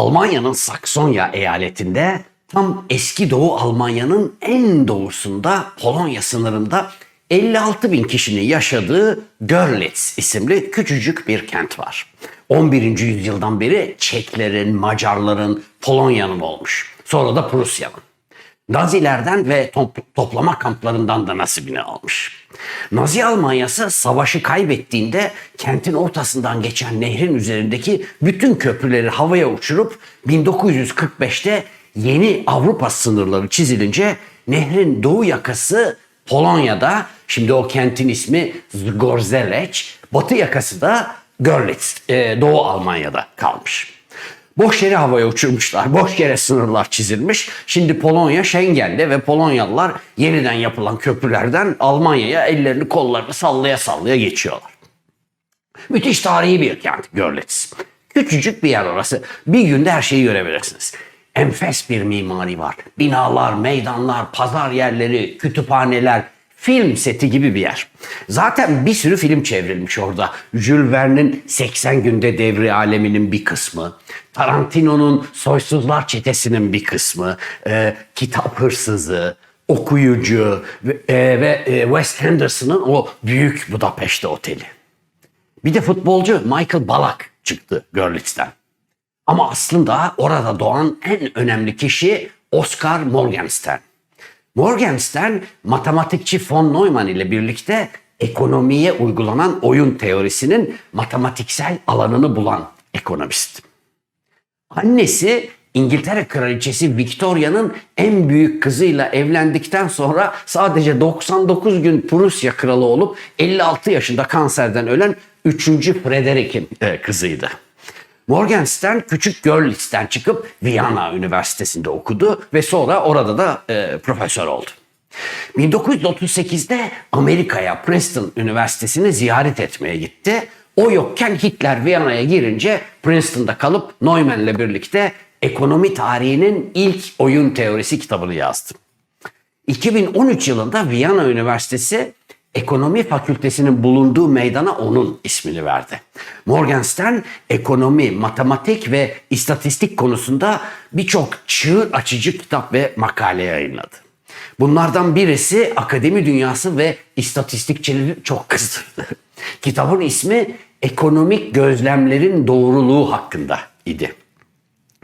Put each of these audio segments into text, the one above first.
Almanya'nın Saksonya eyaletinde tam eski Doğu Almanya'nın en doğusunda Polonya sınırında 56 bin kişinin yaşadığı Görlitz isimli küçücük bir kent var. 11. yüzyıldan beri Çeklerin, Macarların, Polonya'nın olmuş. Sonra da Prusya'nın. Nazilerden ve top- toplama kamplarından da nasibini almış. Nazi Almanyası savaşı kaybettiğinde kentin ortasından geçen nehrin üzerindeki bütün köprüleri havaya uçurup 1945'te yeni Avrupa sınırları çizilince nehrin doğu yakası Polonya'da, şimdi o kentin ismi Zgorzelec, batı yakası da Görlitz, e, Doğu Almanya'da kalmış. Boş yere havaya uçurmuşlar. Boş yere sınırlar çizilmiş. Şimdi Polonya Schengen'de ve Polonyalılar yeniden yapılan köprülerden Almanya'ya ellerini kollarını sallaya sallaya geçiyorlar. Müthiş tarihi bir kent Görlitz. Küçücük bir yer orası. Bir günde her şeyi görebilirsiniz. Enfes bir mimari var. Binalar, meydanlar, pazar yerleri, kütüphaneler, film seti gibi bir yer. Zaten bir sürü film çevrilmiş orada. Jules Verne'in 80 günde devri aleminin bir kısmı, Tarantino'nun Soysuzlar Çetesi'nin bir kısmı, e, Kitap Hırsızı, Okuyucu e, ve e, Wes Anderson'ın o büyük Budapeşte Oteli. Bir de futbolcu Michael Ballack çıktı Görlitz'ten. Ama aslında orada doğan en önemli kişi Oscar Morgenstern. Morgenstern matematikçi von Neumann ile birlikte ekonomiye uygulanan oyun teorisinin matematiksel alanını bulan ekonomist. Annesi İngiltere Kraliçesi Victoria'nın en büyük kızıyla evlendikten sonra sadece 99 gün Prusya kralı olup 56 yaşında kanserden ölen 3. Frederick'in e, kızıydı. Morgenstern küçük Görlitz'ten çıkıp Viyana Üniversitesi'nde okudu ve sonra orada da e, profesör oldu. 1938'de Amerika'ya Princeton Üniversitesi'ni ziyaret etmeye gitti. O yokken Hitler Viyana'ya girince Princeton'da kalıp Neumann'le birlikte ekonomi tarihinin ilk oyun teorisi kitabını yazdı. 2013 yılında Viyana Üniversitesi Ekonomi Fakültesinin bulunduğu meydana onun ismini verdi. Morgenstern ekonomi, matematik ve istatistik konusunda birçok çığır açıcı kitap ve makale yayınladı. Bunlardan birisi akademi dünyası ve istatistikçileri çok kızdırdı. Kitabın ismi Ekonomik Gözlemlerin Doğruluğu hakkında idi.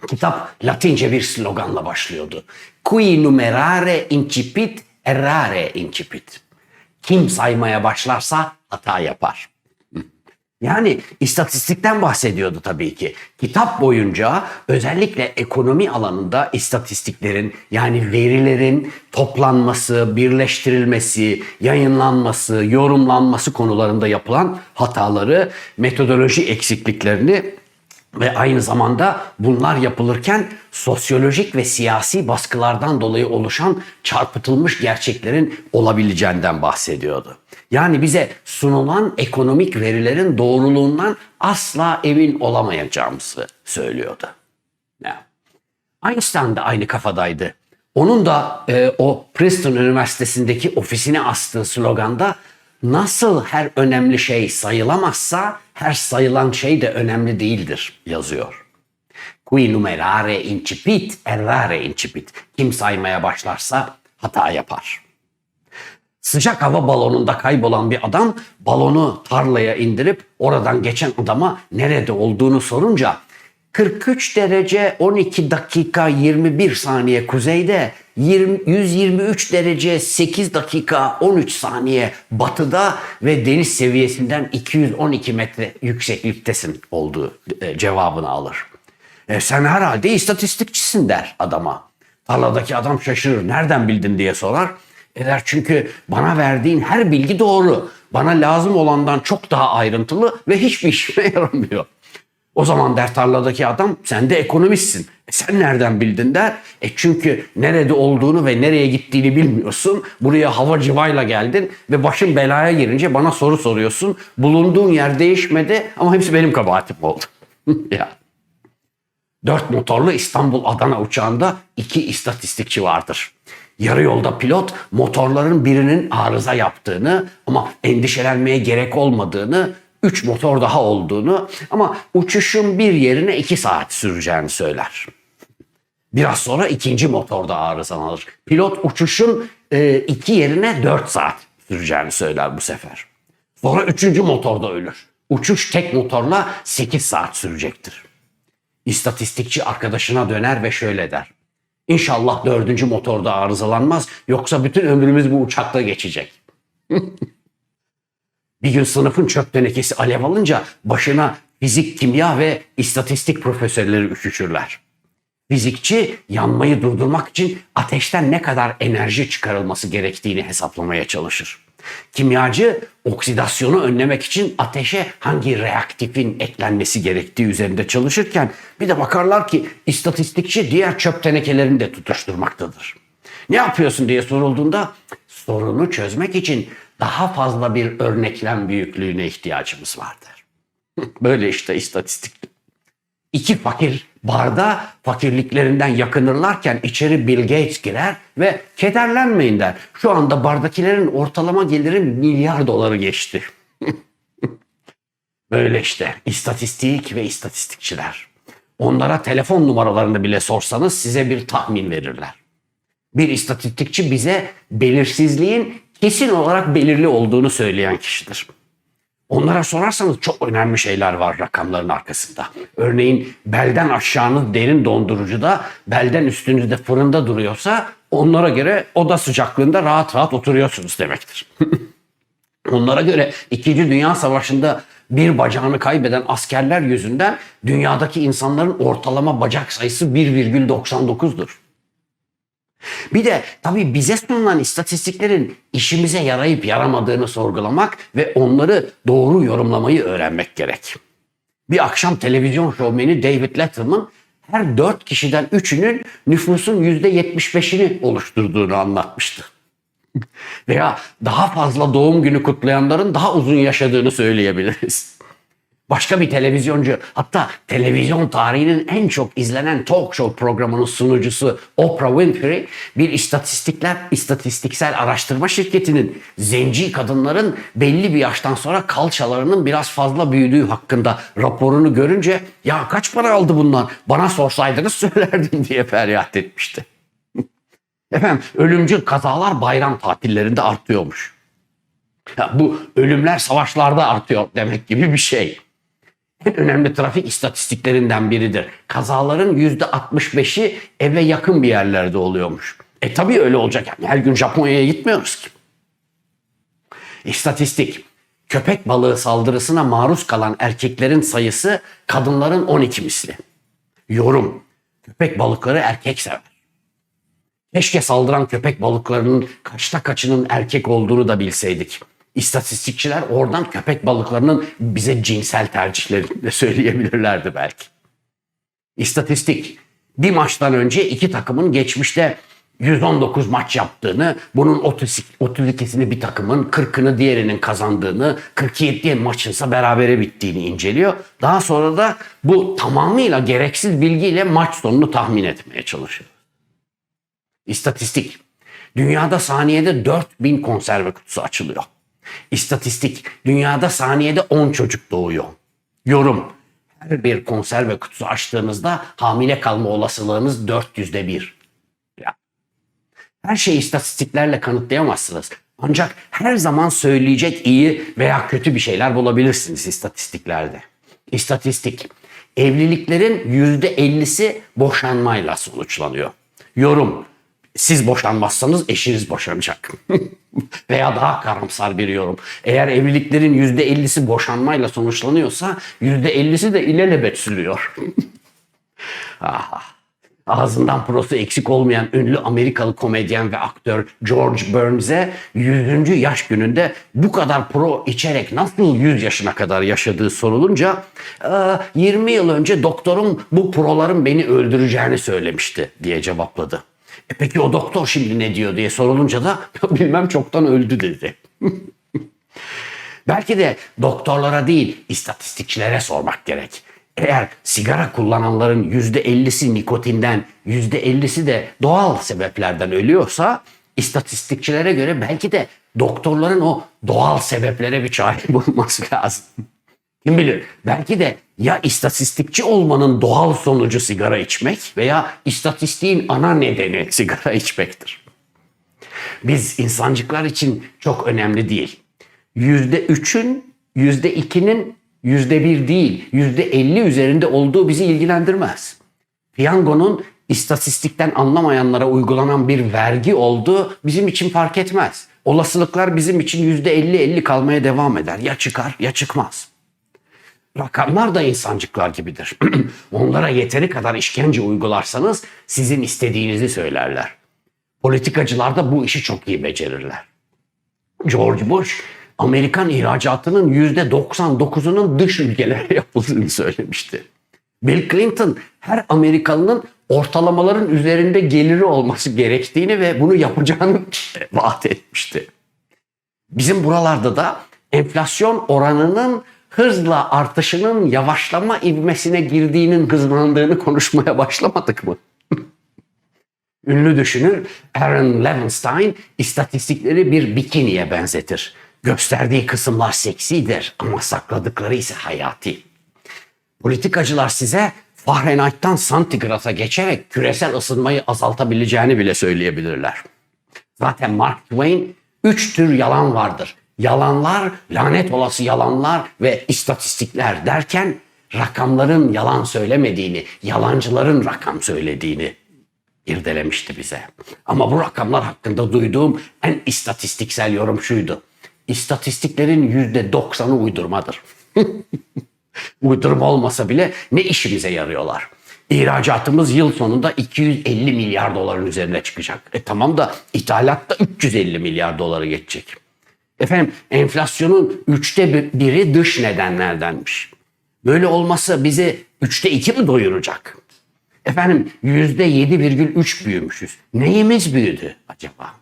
Kitap Latince bir sloganla başlıyordu. Qui numerare incipit, errare incipit. Kim saymaya başlarsa hata yapar. Yani istatistikten bahsediyordu tabii ki. Kitap boyunca özellikle ekonomi alanında istatistiklerin yani verilerin toplanması, birleştirilmesi, yayınlanması, yorumlanması konularında yapılan hataları, metodoloji eksikliklerini ve aynı zamanda bunlar yapılırken sosyolojik ve siyasi baskılardan dolayı oluşan çarpıtılmış gerçeklerin olabileceğinden bahsediyordu. Yani bize sunulan ekonomik verilerin doğruluğundan asla emin olamayacağımızı söylüyordu. Ya. Einstein de aynı kafadaydı. Onun da e, o Princeton Üniversitesi'ndeki ofisine astığı sloganda nasıl her önemli şey sayılamazsa her sayılan şey de önemli değildir yazıyor. Qui numerare incipit, errare incipit. Kim saymaya başlarsa hata yapar. Sıcak hava balonunda kaybolan bir adam balonu tarlaya indirip oradan geçen adama nerede olduğunu sorunca 43 derece 12 dakika 21 saniye kuzeyde 20, 123 derece 8 dakika 13 saniye batıda ve deniz seviyesinden 212 metre yüksekliktesin olduğu e, cevabını alır. E, sen herhalde istatistikçisin der adama. Tarladaki adam şaşırır. Nereden bildin diye sorar. Eder çünkü bana verdiğin her bilgi doğru. Bana lazım olandan çok daha ayrıntılı ve hiçbir işime yaramıyor. O zaman der tarladaki adam sen de ekonomistsin. E sen nereden bildin der. E çünkü nerede olduğunu ve nereye gittiğini bilmiyorsun. Buraya hava cıvayla geldin ve başın belaya girince bana soru soruyorsun. Bulunduğun yer değişmedi ama hepsi benim kabahatim oldu. ya. Dört motorlu İstanbul-Adana uçağında iki istatistikçi vardır. Yarı yolda pilot motorların birinin arıza yaptığını ama endişelenmeye gerek olmadığını 3 motor daha olduğunu ama uçuşun bir yerine 2 saat süreceğini söyler. Biraz sonra ikinci motorda arızalanır. Pilot uçuşun e, iki yerine 4 saat süreceğini söyler bu sefer. Sonra üçüncü motorda ölür. Uçuş tek motorla 8 saat sürecektir. İstatistikçi arkadaşına döner ve şöyle der. İnşallah dördüncü motorda arızalanmaz yoksa bütün ömrümüz bu uçakta geçecek. Bir gün sınıfın çöp tenekesi alev alınca başına fizik, kimya ve istatistik profesörleri üşüşürler. Fizikçi yanmayı durdurmak için ateşten ne kadar enerji çıkarılması gerektiğini hesaplamaya çalışır. Kimyacı oksidasyonu önlemek için ateşe hangi reaktifin eklenmesi gerektiği üzerinde çalışırken bir de bakarlar ki istatistikçi diğer çöp tenekelerini de tutuşturmaktadır. Ne yapıyorsun diye sorulduğunda sorunu çözmek için daha fazla bir örneklem büyüklüğüne ihtiyacımız vardır. Böyle işte istatistik. İki fakir barda fakirliklerinden yakınırlarken içeri Bill Gates girer ve kederlenmeyin der. Şu anda bardakilerin ortalama geliri milyar doları geçti. Böyle işte istatistik ve istatistikçiler. Onlara telefon numaralarını bile sorsanız size bir tahmin verirler. Bir istatistikçi bize belirsizliğin kesin olarak belirli olduğunu söyleyen kişidir. Onlara sorarsanız çok önemli şeyler var rakamların arkasında. Örneğin belden aşağınız derin dondurucuda, belden üstünüzde fırında duruyorsa onlara göre oda sıcaklığında rahat rahat oturuyorsunuz demektir. Onlara göre 2. Dünya Savaşı'nda bir bacağını kaybeden askerler yüzünden dünyadaki insanların ortalama bacak sayısı 1,99'dur. Bir de tabii bize sunulan istatistiklerin işimize yarayıp yaramadığını sorgulamak ve onları doğru yorumlamayı öğrenmek gerek. Bir akşam televizyon şovmeni David Letterman her dört kişiden üçünün nüfusun yüzde 75'ini oluşturduğunu anlatmıştı. Veya daha fazla doğum günü kutlayanların daha uzun yaşadığını söyleyebiliriz. Başka bir televizyoncu hatta televizyon tarihinin en çok izlenen talk show programının sunucusu Oprah Winfrey bir istatistikler istatistiksel araştırma şirketinin zenci kadınların belli bir yaştan sonra kalçalarının biraz fazla büyüdüğü hakkında raporunu görünce ya kaç para aldı bunlar bana sorsaydınız söylerdim diye feryat etmişti. Efendim ölümcül kazalar bayram tatillerinde artıyormuş. Ya bu ölümler savaşlarda artıyor demek gibi bir şey en önemli trafik istatistiklerinden biridir. Kazaların %65'i eve yakın bir yerlerde oluyormuş. E tabii öyle olacak. Yani her gün Japonya'ya gitmiyoruz ki. İstatistik. Köpek balığı saldırısına maruz kalan erkeklerin sayısı kadınların 12 misli. Yorum. Köpek balıkları erkek sever. Keşke saldıran köpek balıklarının kaçta kaçının erkek olduğunu da bilseydik. İstatistikçiler oradan köpek balıklarının bize cinsel tercihlerini de söyleyebilirlerdi belki. İstatistik. Bir maçtan önce iki takımın geçmişte 119 maç yaptığını, bunun 32'sini bir takımın, 40'ını diğerinin kazandığını, 47 maçınsa berabere bittiğini inceliyor. Daha sonra da bu tamamıyla gereksiz bilgiyle maç sonunu tahmin etmeye çalışıyor. İstatistik. Dünyada saniyede 4000 konserve kutusu açılıyor. İstatistik. Dünyada saniyede 10 çocuk doğuyor. Yorum. Her bir konserve kutusu açtığınızda hamile kalma olasılığınız 400'de bir. Ya. Her şeyi istatistiklerle kanıtlayamazsınız. Ancak her zaman söyleyecek iyi veya kötü bir şeyler bulabilirsiniz istatistiklerde. İstatistik. Evliliklerin %50'si boşanmayla sonuçlanıyor. Yorum siz boşanmazsanız eşiniz boşanacak. Veya daha karamsar bir yorum. Eğer evliliklerin yüzde ellisi boşanmayla sonuçlanıyorsa yüzde ellisi de ilelebet sürüyor. ah. Ağzından prosu eksik olmayan ünlü Amerikalı komedyen ve aktör George Burns'e 100. yaş gününde bu kadar pro içerek nasıl 100 yaşına kadar yaşadığı sorulunca 20 yıl önce doktorum bu proların beni öldüreceğini söylemişti diye cevapladı. E peki o doktor şimdi ne diyor diye sorulunca da bilmem çoktan öldü dedi. Belki de doktorlara değil istatistikçilere sormak gerek. Eğer sigara kullananların %50'si nikotinden, %50'si de doğal sebeplerden ölüyorsa istatistikçilere göre belki de doktorların o doğal sebeplere bir çare bulması lazım. Kim bilir belki de ya istatistikçi olmanın doğal sonucu sigara içmek veya istatistiğin ana nedeni sigara içmektir. Biz insancıklar için çok önemli değil. Yüzde üçün, yüzde ikinin, yüzde bir değil, yüzde elli üzerinde olduğu bizi ilgilendirmez. Piyangonun istatistikten anlamayanlara uygulanan bir vergi olduğu bizim için fark etmez. Olasılıklar bizim için yüzde elli elli kalmaya devam eder. Ya çıkar ya çıkmaz. Rakamlar da insancıklar gibidir. Onlara yeteri kadar işkence uygularsanız sizin istediğinizi söylerler. Politikacılar da bu işi çok iyi becerirler. George Bush Amerikan ihracatının %99'unun dış ülkelere yapıldığını söylemişti. Bill Clinton her Amerikalının ortalamaların üzerinde geliri olması gerektiğini ve bunu yapacağını vaat etmişti. Bizim buralarda da enflasyon oranının hızla artışının yavaşlama ivmesine girdiğinin hızlandığını konuşmaya başlamadık mı? Ünlü düşünür Aaron Levenstein istatistikleri bir bikiniye benzetir. Gösterdiği kısımlar seksidir ama sakladıkları ise hayati. Politikacılar size Fahrenheit'tan santigrata geçerek küresel ısınmayı azaltabileceğini bile söyleyebilirler. Zaten Mark Twain üç tür yalan vardır. Yalanlar, lanet olası yalanlar ve istatistikler derken rakamların yalan söylemediğini, yalancıların rakam söylediğini irdelemişti bize. Ama bu rakamlar hakkında duyduğum en istatistiksel yorum şuydu. İstatistiklerin yüzde doksanı uydurmadır. Uydurma olmasa bile ne işimize yarıyorlar? İhracatımız yıl sonunda 250 milyar doların üzerine çıkacak. E tamam da ithalat da 350 milyar doları geçecek. Efendim enflasyonun üçte bir- biri dış nedenlerdenmiş. Böyle olmasa bizi üçte iki mi doyuracak? Efendim yüzde yedi virgül üç büyümüşüz. Neyimiz büyüdü acaba?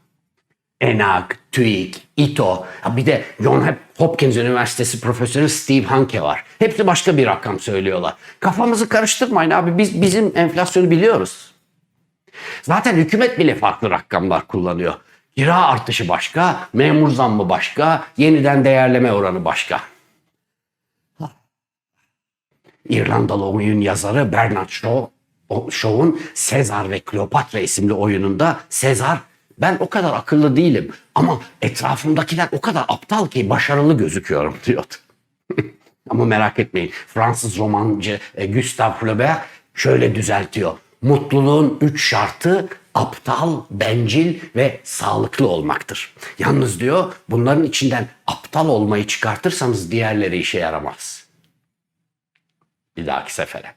ENAC, TÜİK, İTO, bir de John Hopkins Üniversitesi Profesörü Steve Hanke var. Hepsi başka bir rakam söylüyorlar. Kafamızı karıştırmayın abi biz bizim enflasyonu biliyoruz. Zaten hükümet bile farklı rakamlar kullanıyor. Kira artışı başka, memur zammı başka, yeniden değerleme oranı başka. İrlandalı oyun yazarı Bernard Shaw, Shaw'un Sezar ve Kleopatra isimli oyununda Sezar ben o kadar akıllı değilim ama etrafımdakiler o kadar aptal ki başarılı gözüküyorum diyordu. ama merak etmeyin Fransız romancı e, Gustave Flaubert şöyle düzeltiyor. Mutluluğun üç şartı aptal, bencil ve sağlıklı olmaktır. Yalnız diyor bunların içinden aptal olmayı çıkartırsanız diğerleri işe yaramaz. Bir dahaki sefere.